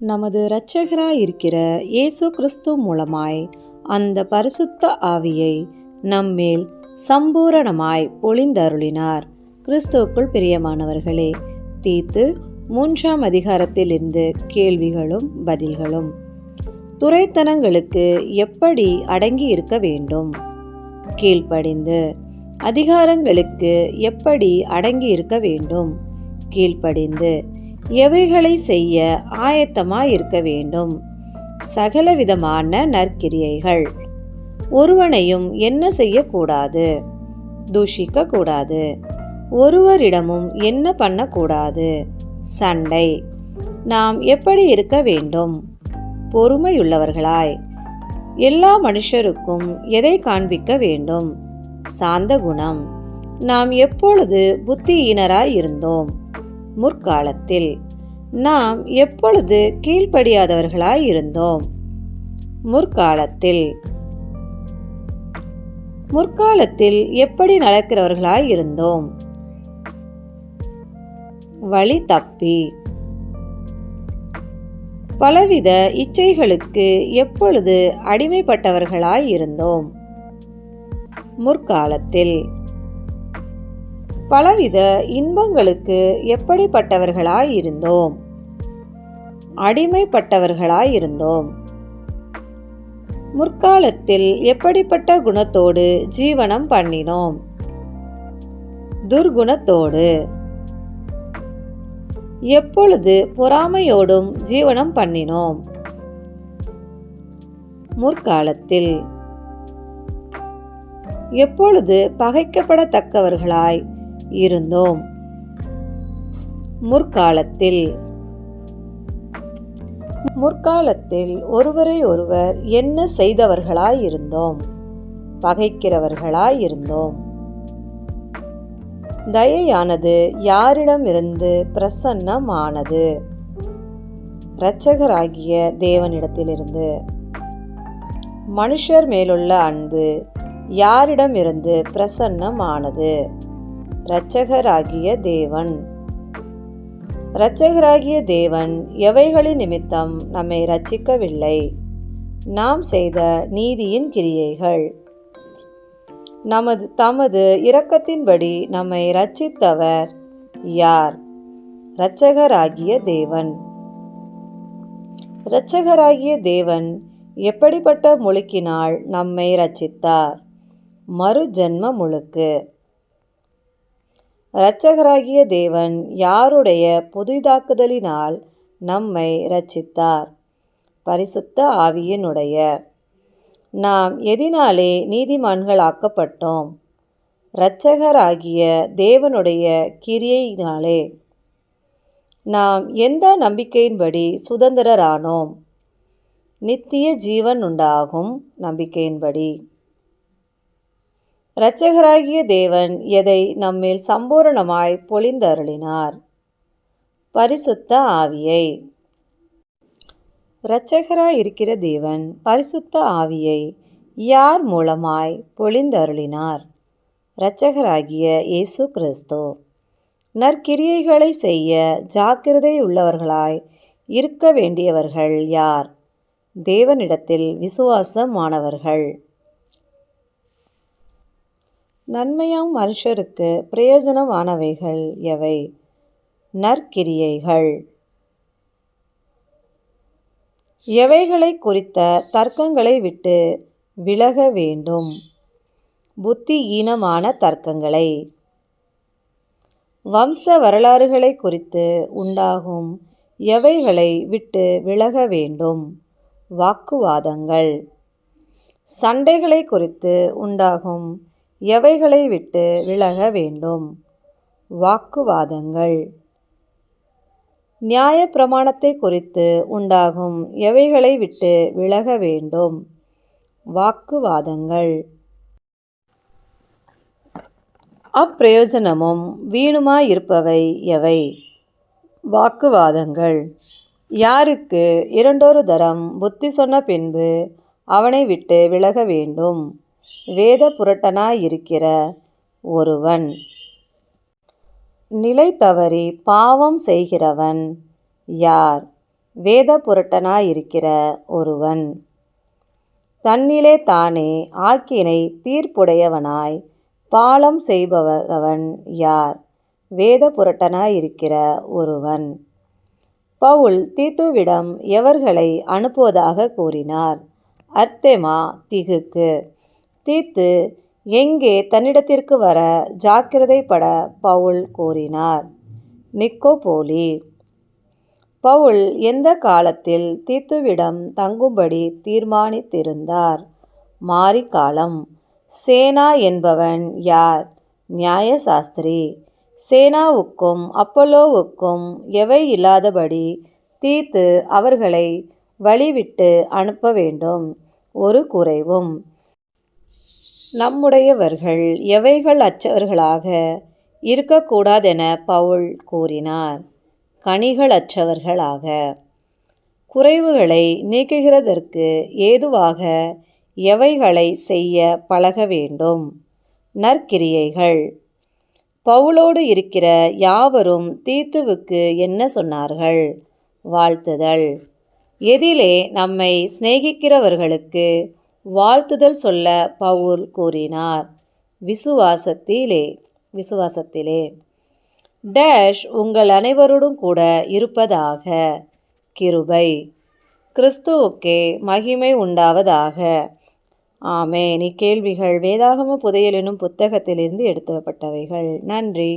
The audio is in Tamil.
நமது இரட்சகராயிருக்கிற இயேசு கிறிஸ்து மூலமாய் அந்த பரிசுத்த ஆவியை நம்மேல் சம்பூரணமாய் பொழிந்தருளினார். கிறிஸ்துவுக்குள் பிரியமானவர்களே தீத்து மூன்றாம் அதிகாரத்திலிருந்து கேள்விகளும் பதில்களும். துறைத்தனங்களுக்கு எப்படி அடங்கி இருக்க வேண்டும்? கீழ்ப்படிந்து அதிகாரங்களுக்கு எப்படி அடங்கி இருக்க வேண்டும்? கீழ்ப்படிந்து எவைகளை செய்ய ஆயத்தமாய் இருக்க வேண்டும்? சகலவிதமான நற்கிரியைகள். ஒருவனையும் என்ன செய்யக்கூடாது? தூஷிக்க கூடாது ஒருவரிடமும் என்ன பண்ணக்கூடாது? சண்டை. நாம் எப்படி இருக்க வேண்டும்? பொறுமையுள்ளவர்களாய். எல்லா மனுஷருக்கும் எதை காண்பிக்க வேண்டும்? சாந்த குணம் நாம் எப்பொழுது புத்தியீனராய் இருந்தோம்? முற்காலத்தில் நாம் எப்பொழுது கீழ்ப்படியாதவர்களாய் இருந்தோம் முற்காலத்தில். முற்காலத்தில் எப்படி நடக்கிறவர்களாய் இருந்தோம் வழி தப்பி. பலவித இச்சைகளுக்கு எப்பொழுது அடிமைப்பட்டவர்களாய் இருந்தோம் முற்காலத்தில். பலவித இன்பங்களுக்கு எப்படிப்பட்டவர்களாய் இருந்தோம் அடிமைப்பட்டவர்களாய் இருந்தோம் முற்காலத்தில் எப்படிப்பட்ட குணத்தோடு ஜீவனம் பண்ணினோம்? துர்குணத்தோடு. எப்பொழுது பொறாமையோடும் ஜீவனம் பண்ணினோம்? முற்காலத்தில். எப்பொழுது பகைக்கப்படத்தக்கவர்களாய் இருந்தோம். முற்காலத்தில் முற்காலத்தில் ஒருவரை ஒருவர் என்ன செய்தவர்களாய் இருந்தோம் பகைக்கிறவர்களாய் இருந்தோம் தயையானது யாரிடமிருந்து பிரசன்னமானது? இரட்சகராகிய தேவனிடத்திலிருந்து. மனுஷர் மேலுள்ள அன்பு யாரிடமிருந்து பிரசன்னமானது? இரட்சகராகிய தேவன். இரட்சகராகிய தேவன் எவைகளின் நிமித்தம் நம்மை ரட்சிக்கவில்லை நாம் செய்த நீதியின் கிரியைகள். நமது தமது இரக்கத்தின்படி நம்மை ரட்சித்தவர் யார்? இரட்சகராகிய தேவன். இரட்சகராகிய தேவன் எப்படிப்பட்ட முழுக்கினால் நம்மை ரட்சித்தார் மறு ஜென்ம முழுக்கு. இரட்சகராகிய தேவன் யாருடைய புதிதாக்குதலினால் நம்மை ரட்சித்தார் பரிசுத்த ஆவியினுடைய. நாம் எதினாலே நீதிமான்களாக்கப்பட்டோம். இரட்சகராகிய தேவனுடைய கிரியையினாலே. நாம் எந்த நம்பிக்கையின்படி சுதந்திரரானோம்? நித்திய ஜீவன் உண்டாகும் நம்பிக்கையின்படி. இரட்சகராகிய தேவன் எதை நம்மில் சம்பூரணமாய் பொழிந்தருளினார். பரிசுத்த ஆவியை. இரட்சகராய் இருக்கிற தேவன் பரிசுத்த ஆவியை யார் மூலமாய் பொழிந்தருளினார்? இரட்சகராகிய இயேசு கிறிஸ்து. நற்கிரியைகளை செய்ய ஜாக்கிரதை உள்ளவர்களாய் இருக்க வேண்டியவர்கள் யார்? தேவனிடத்தில் விசுவாசமானவர்கள். நன்மையாம் மனுஷருக்கு பிரயோஜனமானவைகள் எவை? நற்கிரியைகள். எவைகளை குறித்த தர்க்கங்களை விட்டு விலக வேண்டும். புத்தியீனமான தர்க்கங்களை. வம்ச வரலாறுகளை குறித்து உண்டாகும் எவைகளை விட்டு விலக வேண்டும்? வாக்குவாதங்கள். சண்டைகளை குறித்து உண்டாகும் எவைகளை விட்டு விலக வேண்டும்? வாக்குவாதங்கள். நியாய பிரமாணத்தை குறித்து உண்டாகும் எவைகளை விட்டு விலக வேண்டும்? வாக்குவாதங்கள். அப்பிரயோஜனமும் வீணுமாயிருப்பவை எவை? வாக்குவாதங்கள். யாருக்கு இரண்டொரு தரம் புத்தி சொன்ன பின்பு அவனை விட்டு விலக வேண்டும். வேத புரட்டனாயிருக்கிற ஒருவன். நிலை தவறி பாவம் செய்கிறவன் யார்? வேத புரட்டனாயிருக்கிற ஒருவன். தன்னிலே தானே ஆக்கினை தீர்ப்புடையவனாய் பாலம் செய்பவன் யார்? வேத புரட்டனாயிருக்கிற ஒருவன். பவுல் தீத்துவிடம் எவர்களை அனுப்புவதாக கூறினார்? அர்த்தெமா திகுக்கு. தீத்து எங்கே தன்னிடத்திற்கு வர ஜாக்கிரதைப்பட பவுல் கூறினார். நிக்கோபோலி. பவுல் எந்த காலத்தில் தீத்துவிடம் தங்கும்படி தீர்மானித்திருந்தார்? மாரிக்காலம். சேனா என்பவன் யார்? நியாயசாஸ்திரி. சேனாவுக்கும் அப்பல்லோவுக்கும் எவை இல்லாதபடி தீத்து அவர்களை வழிவிட்டு அனுப்ப வேண்டும். ஒரு குறைவும். நம்முடையவர்கள் எவைகள் அச்சவர்களாக இருக்கக்கூடாதென பவுல் கூறினார். கனிகள் அச்சவர்களாக குறைவுகளை நீக்குகிறதற்கு ஏதுவாக எவைகளை செய்ய பழக வேண்டும்? நற்கிரியைகள். பவுலோடு இருக்கிற யாவரும் தீத்துவுக்கு என்ன சொன்னார்கள்? வாழ்த்துதல். எதிலே நம்மை சிநேகிக்கிறவர்களுக்கு வாழ்த்துதல் சொல்ல பவுல் கூறினார். விசுவாசத்திலே விசுவாசத்திலே. டேஷ் உங்கள் அனைவரோடும் கூட இருப்பதாக. கிருபை. கிறிஸ்துவுக்கே மகிமை உண்டாவதாக. ஆமே இக்கேள்விகள் வேதாகம புதையல் எனும் புத்தகத்திலிருந்து எடுத்துவப்பட்டவைகள். நன்றி.